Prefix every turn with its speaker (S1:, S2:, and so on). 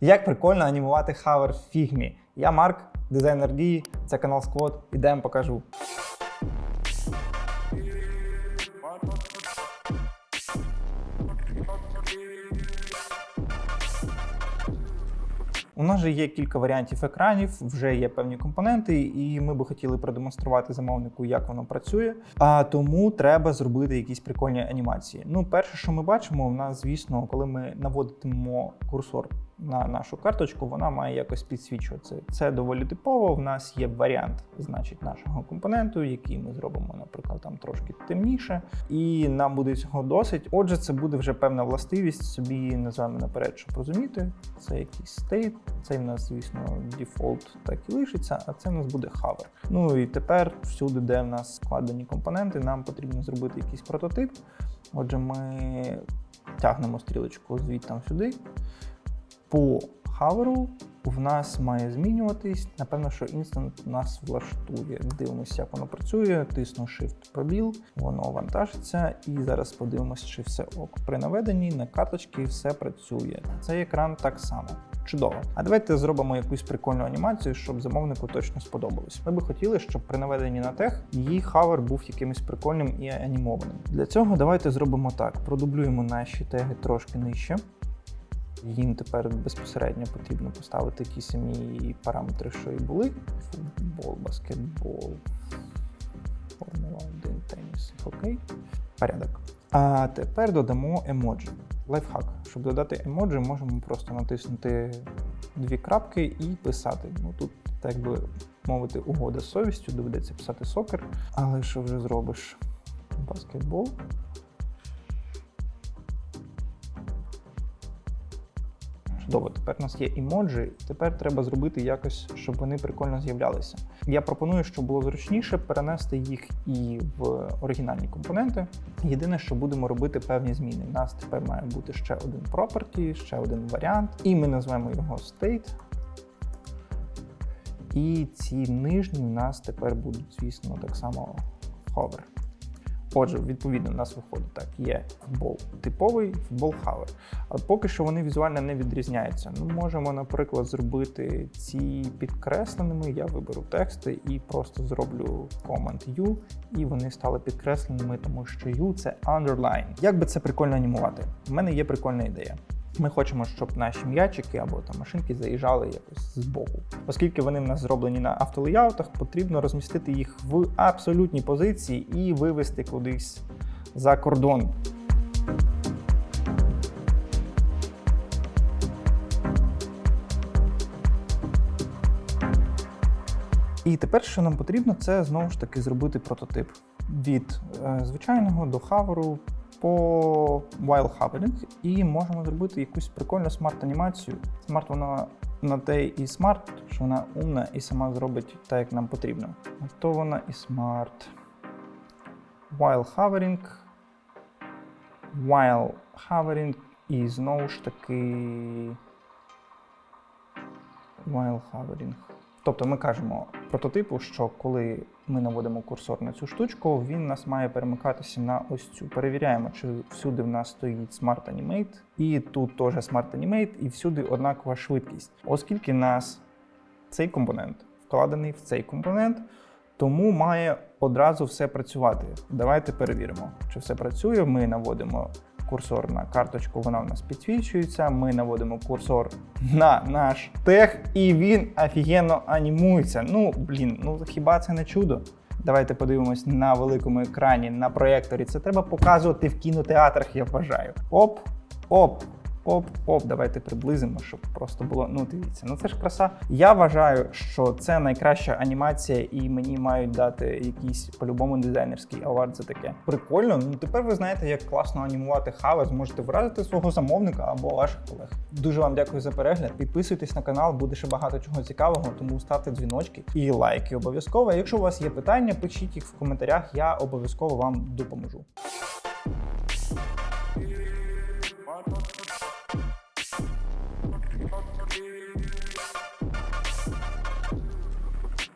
S1: Як прикольно анімувати хавер в фігмі. Я Марк, дизайнер дії, це канал Сквот. Ідемо покажу. У нас же є кілька варіантів екранів, вже є певні компоненти, і ми би хотіли продемонструвати замовнику, як воно працює. А тому треба зробити якісь прикольні анімації. Ну, перше, що ми бачимо, у нас, звісно, коли ми наводимо курсор на нашу карточку, вона має якось підсвічуватися. Це доволі типово. В нас є варіант, значить, нашого компоненту, який ми зробимо, наприклад, там трошки темніше, і нам буде цього досить. Отже, це буде вже певна властивість. Собі називаємо наперед, щоб розуміти. Це якийсь стейт. Це в нас, звісно, дефолт так і лишиться, а це в нас буде хавер. Ну і тепер всюди, де в нас складені компоненти, нам потрібно зробити якийсь прототип. Отже, ми тягнемо стрілочку звідти сюди. По хаверу в нас має змінюватись. Напевно, що інстант нас влаштує. Дивимося, як воно працює. Тисну Shift пробіл, воно вантажиться. І зараз подивимося, чи все ок. При наведенні на карточки все працює. Цей екран так само. Чудово. А давайте зробимо якусь прикольну анімацію, щоб замовнику точно сподобалось. Ми би хотіли, щоб при наведенні на тех її хавер був якимось прикольним і анімованим. Для цього давайте зробимо так: продублюємо наші теги трошки нижче. Їм тепер безпосередньо потрібно поставити ті самі параметри, що і були: футбол, баскетбол, Формула 1, теніс, хокей. Порядок. А тепер додамо емоджі. Лайфхак. Щоб додати емоджі, можемо просто натиснути дві крапки і писати. Ну тут, так би мовити, угода з совістю, доведеться писати сокер. Але що вже зробиш? Баскетбол. Чудово, тепер у нас є емоджі, тепер треба зробити якось, щоб вони прикольно з'являлися. Я пропоную, щоб було зручніше перенести їх і в оригінальні компоненти. Єдине, що будемо робити певні зміни. У нас тепер має бути ще один property, ще один варіант, і ми назвемо його state. І ці нижні у нас тепер будуть, звісно, так само hover. Отже, відповідно, у нас виходить так: є футбол типовий, футбол хавер. Але поки що вони візуально не відрізняються. Ми можемо, наприклад, зробити ці підкресленими. Я виберу тексти і просто зроблю Command U, і вони стали підкресленими, тому що U це underline. Як би це прикольно анімувати? У мене є прикольна ідея. Ми хочемо, щоб наші м'ячики або там машинки заїжджали якось з боку. Оскільки вони в нас зроблені на автолеяутах, потрібно розмістити їх в абсолютній позиції і вивести кудись за кордон. І тепер, що нам потрібно, це знову ж таки зробити прототип від е, звичайного до хаверу по while hovering і можемо зробити якусь прикольну смарт-анімацію. Смарт вона на те і смарт, що вона умна і сама зробить так, як нам потрібно. То вона і смарт. While hovering. While hovering і знову ж таки. While hovering. Тобто ми кажемо прототипу, що коли ми наводимо курсор на цю штучку, він нас має перемикатися на ось цю. Перевіряємо, чи всюди в нас стоїть Smart Animate, і тут теж Smart Animate, і всюди однакова швидкість. Оскільки нас цей компонент вкладений в цей компонент, тому має одразу все працювати. Давайте перевіримо, чи все працює. Ми наводимо курсор на карточку, вона у нас підсвічується. Ми наводимо курсор на наш тег, і він офігенно анімується. Ну, блін, ну хіба це не чудо? Давайте подивимось на великому екрані, на проєкторі. Це треба показувати в кінотеатрах, я вважаю. Оп, оп. Оп, оп, давайте приблизимо, щоб просто було. Ну, дивіться, ну це ж краса. Я вважаю, що це найкраща анімація, і мені мають дати якийсь по-любому дизайнерський авард за таке. Прикольно. Ну тепер ви знаєте, як класно анімувати хава. Зможете вразити свого замовника або ваших колег. Дуже вам дякую за перегляд. Підписуйтесь на канал, буде ще багато чого цікавого, тому ставте дзвіночки і лайки обов'язково. Якщо у вас є питання, пишіть їх в коментарях, я обов'язково вам допоможу.